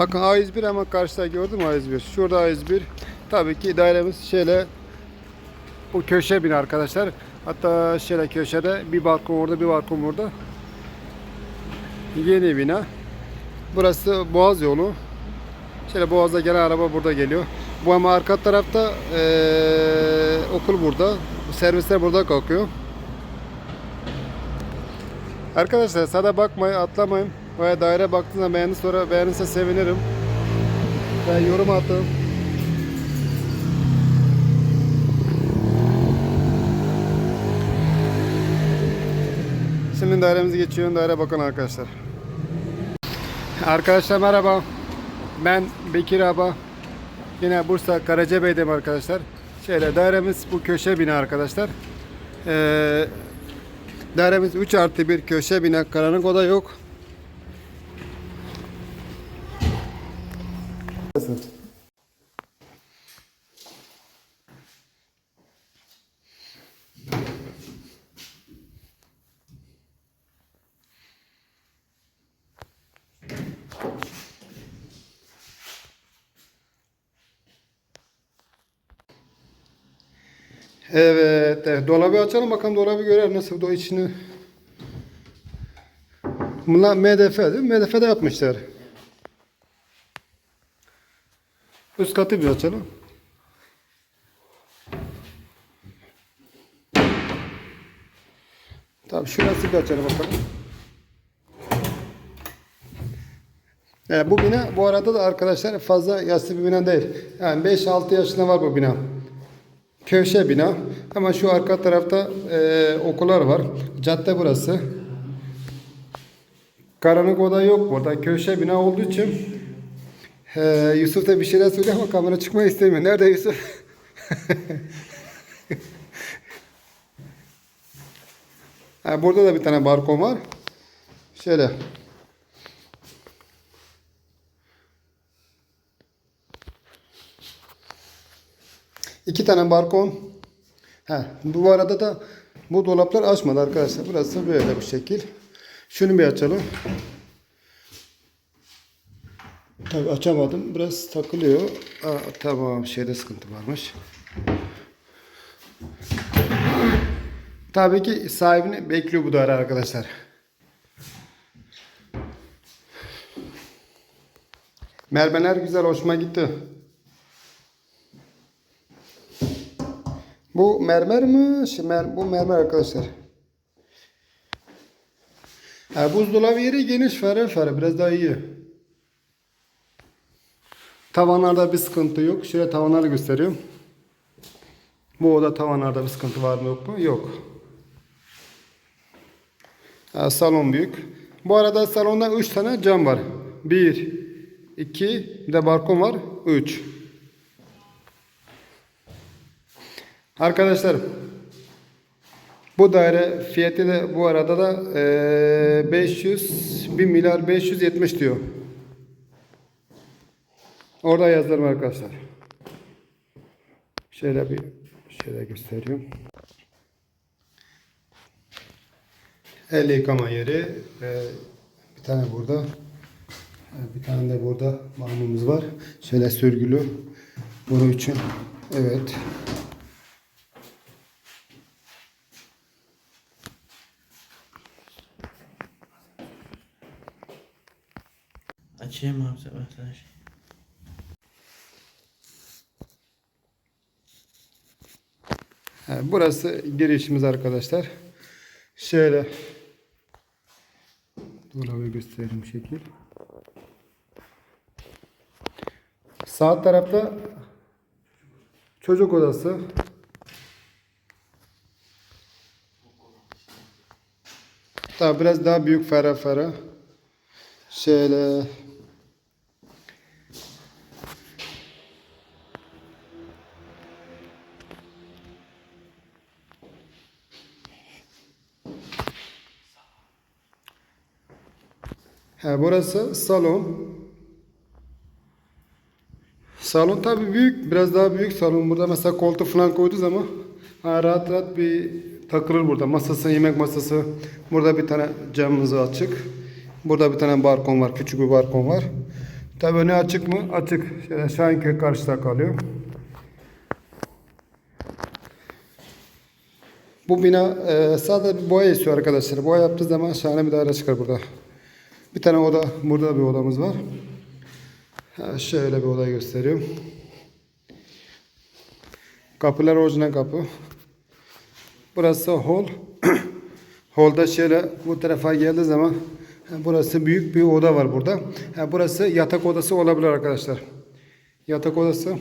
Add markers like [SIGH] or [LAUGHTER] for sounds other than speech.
Bakın A101 hemen karşıda gördün mü A101? Şurada A101. Tabii ki dairemiz şöyle bu köşe bina arkadaşlar. Hatta şöyle köşede bir balkon orada bir balkon burada. Yeni bina. Burası Boğaz yolu. Şöyle Boğaz'da gelen araba burada geliyor. Bu ama arka tarafta eee, okul burada. Servisler burada kalkıyor. Arkadaşlar sada bakmayın, atlamayın. Veya daire baktığınızda beğendi sonra beğenirse sevinirim. Ben yorum attım. Şimdi dairemizi geçiyorum. Daire bakın arkadaşlar. Arkadaşlar merhaba. Ben Bekir Aba. Yine Bursa Karacabey'deyim arkadaşlar. Şöyle dairemiz bu köşe bina arkadaşlar. Ee, dairemiz 3 artı 1 köşe bina. Karanlık oda yok. Evet, evet. Dolabı açalım bakalım dolabı görelim nasıl o içini. Bunlar MDF değil mi? MDF'de yapmışlar. Üst katı bir açalım. Tamam şurası bir açalım bakalım. Yani bu bina bu arada da arkadaşlar fazla yaşlı bir bina değil. Yani 5-6 yaşında var bu bina. Köşe bina. Ama şu arka tarafta e, okullar var. Cadde burası. Karanlık oda yok burada. Köşe bina olduğu için e, Yusuf da bir şeyler söylüyor ama kamera çıkmayı istemiyor. Nerede Yusuf? [LAUGHS] burada da bir tane balkon var. Şöyle. İki tane balkon. Ha, bu arada da bu dolaplar açmadı arkadaşlar. Burası böyle bir şekil. Şunu bir açalım. Tabii açamadım. Biraz takılıyor. Aa, tamam şeyde sıkıntı varmış. Tabii ki sahibini bekliyor bu daire arkadaşlar. Mermerler güzel hoşuma gitti. Bu mermer mi? Mer- bu mermer arkadaşlar. Ha, buzdolabı yeri geniş ferah ferah biraz daha iyi. Tavanlarda bir sıkıntı yok. Şöyle tavanları gösteriyorum. Bu oda tavanlarda bir sıkıntı var mı yok mu? Yok. Ha, salon büyük. Bu arada salonda 3 tane cam var. 1, 2, bir de balkon var. 3. Arkadaşlar bu daire fiyatı da bu arada da eee 500 1 milyar 570 diyor. Orada yazarım arkadaşlar. Şöyle bir şöyle gösteriyorum. El yıkama yeri eee, bir tane burada e, bir tane de burada mamumuz var. Şöyle sürgülü. Bunun için evet. Açayım abi. Ha, Burası girişimiz arkadaşlar. Şöyle dolabı göstereyim şekil. Sağ tarafta çocuk odası. Daha biraz daha büyük ferah ferah. Şöyle Ha, burası salon. Salon tabi büyük, biraz daha büyük salon. Burada mesela koltuk falan koyduğu zaman ha, rahat rahat bir takılır burada. Masası, yemek masası. Burada bir tane camımız açık. Burada bir tane balkon var, küçük bir balkon var. Tabii önü açık mı? Açık. Şöyle Şahinköy karşıda kalıyor. Bu bina e, sadece boya istiyor arkadaşlar. Boya yaptığı zaman şahane bir daire çıkar burada. Bir tane oda, burada bir odamız var. Şöyle bir odayı gösteriyorum. Kapılar orijinal kapı. Burası hol. [CLEARS THROAT] Holda şöyle bu tarafa geldiği zaman burası büyük bir oda var burada. Burası yatak odası olabilir arkadaşlar. Yatak odası.